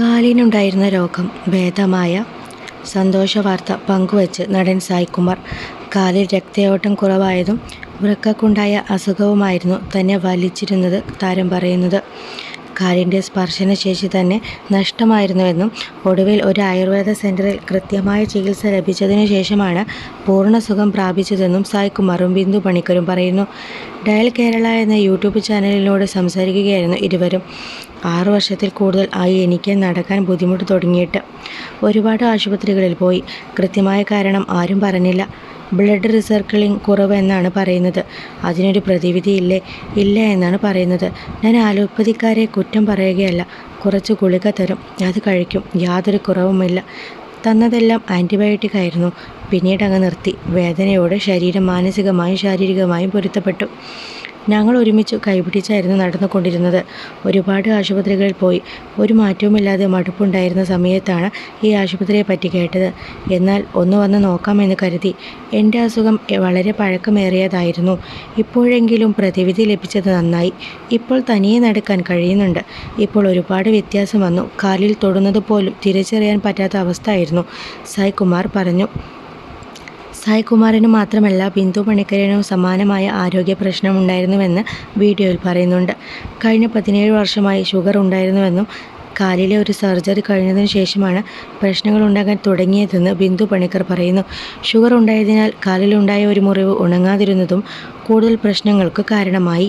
കാലിനുണ്ടായിരുന്ന രോഗം ഭേദമായ സന്തോഷ വാർത്ത പങ്കുവച്ച് നടൻ സായ്കുമാർ കാലിൽ രക്തയോട്ടം കുറവായതും വൃക്കക്കുണ്ടായ അസുഖവുമായിരുന്നു തന്നെ വലിച്ചിരുന്നത് താരം പറയുന്നത്. കാലിന്റെ സ്പർശനശേഷി തന്നെ നഷ്ടമായിരുന്നുവെന്നും ഒടുവിൽ ഒരു ആയുർവേദ സെന്ററിൽ കൃത്യമായ ചികിത്സ ലഭിച്ചതിനു ശേഷമാണ് പൂർണ സുഖം പ്രാപിച്ചതെന്നും സായ്കുമാറും ബിന്ദു പണിക്കരും പറയുന്നു. ഡയൽ കേരള എന്ന യൂട്യൂബ് ചാനലിനോട് സംസാരിക്കുകയായിരുന്നു ഇരുവരും. ആറു വർഷത്തിൽ കൂടുതൽ ആയി എനിക്ക് നടക്കാൻ ബുദ്ധിമുട്ട് തുടങ്ങിയിട്ട് ഒരുപാട് ആശുപത്രികളിൽ പോയി. കൃത്യമായ കാരണം ആരും പറഞ്ഞില്ല. ബ്ലഡ് റിസർക്കിളിംഗ് കുറവ് എന്നാണ് പറയുന്നത്. അതിനൊരു പ്രതിവിധിയില്ലേ ഇല്ല? എന്നാണ് പറയുന്നത്. ഞാൻ ആലോപ്പതിക്കാരെ കുറ്റം പറയുകയല്ല. കുറച്ച് ഗുളിക തരും. അത് കഴിക്കും. യാതൊരു കുറവുമില്ല. തന്നതെല്ലാം ആന്റിബയോട്ടിക് ആയിരുന്നു. പിന്നീട് അങ്ങ് നിർത്തി. വേദനയോട് ശരീരം മാനസികമായും ശാരീരികമായും പൊരുത്തപ്പെട്ടു. ഞങ്ങൾ ഒരുമിച്ച് കൈപിടിച്ചായിരുന്നു നടന്നുകൊണ്ടിരുന്നത്. ഒരുപാട് ആശുപത്രികളിൽ പോയി. ഒരു മാറ്റവുമില്ലാതെ മടുപ്പുണ്ടായിരുന്ന സമയത്താണ് ഈ ആശുപത്രിയെ പറ്റി കേട്ടത്. എന്നാൽ ഒന്ന് വന്ന് നോക്കാമെന്ന് കരുതി എന്റെ അസുഖം വളരെ പഴക്കമേറിയതായിരുന്നു. ഇപ്പോഴെങ്കിലും പ്രതിവിധി ലഭിച്ചത് നന്നായി. ഇപ്പോൾ തനിയെ നടക്കാൻ കഴിയുന്നുണ്ട്. ഇപ്പോൾ ഒരുപാട് വ്യത്യാസം വന്നു. കാലിൽ തൊടുന്നത് പോലും തിരിച്ചറിയാൻ പറ്റാത്ത അവസ്ഥയായിരുന്നു. സായ്കുമാർ പറഞ്ഞു സായ്കുമാറിന് മാത്രമല്ല ബിന്ദു പണിക്കരനും സമാനമായ ആരോഗ്യ പ്രശ്നമുണ്ടായിരുന്നുവെന്ന് വീഡിയോയിൽ പറയുന്നുണ്ട്. കഴിഞ്ഞ പതിനേഴ് വർഷമായി ഷുഗർ ഉണ്ടായിരുന്നുവെന്നും കാലിലെ ഒരു സർജറി കഴിഞ്ഞതിന് ശേഷമാണ് പ്രശ്നങ്ങൾ ഉണ്ടാകാൻ തുടങ്ങിയതെന്ന് ബിന്ദു പണിക്കർ പറയുന്നു. ഷുഗർ ഉണ്ടായതിനാൽ കാലിലുണ്ടായ ഒരു മുറിവ് ഉണങ്ങാതിരുന്നതും കൂടുതൽ പ്രശ്നങ്ങൾക്ക് കാരണമായി.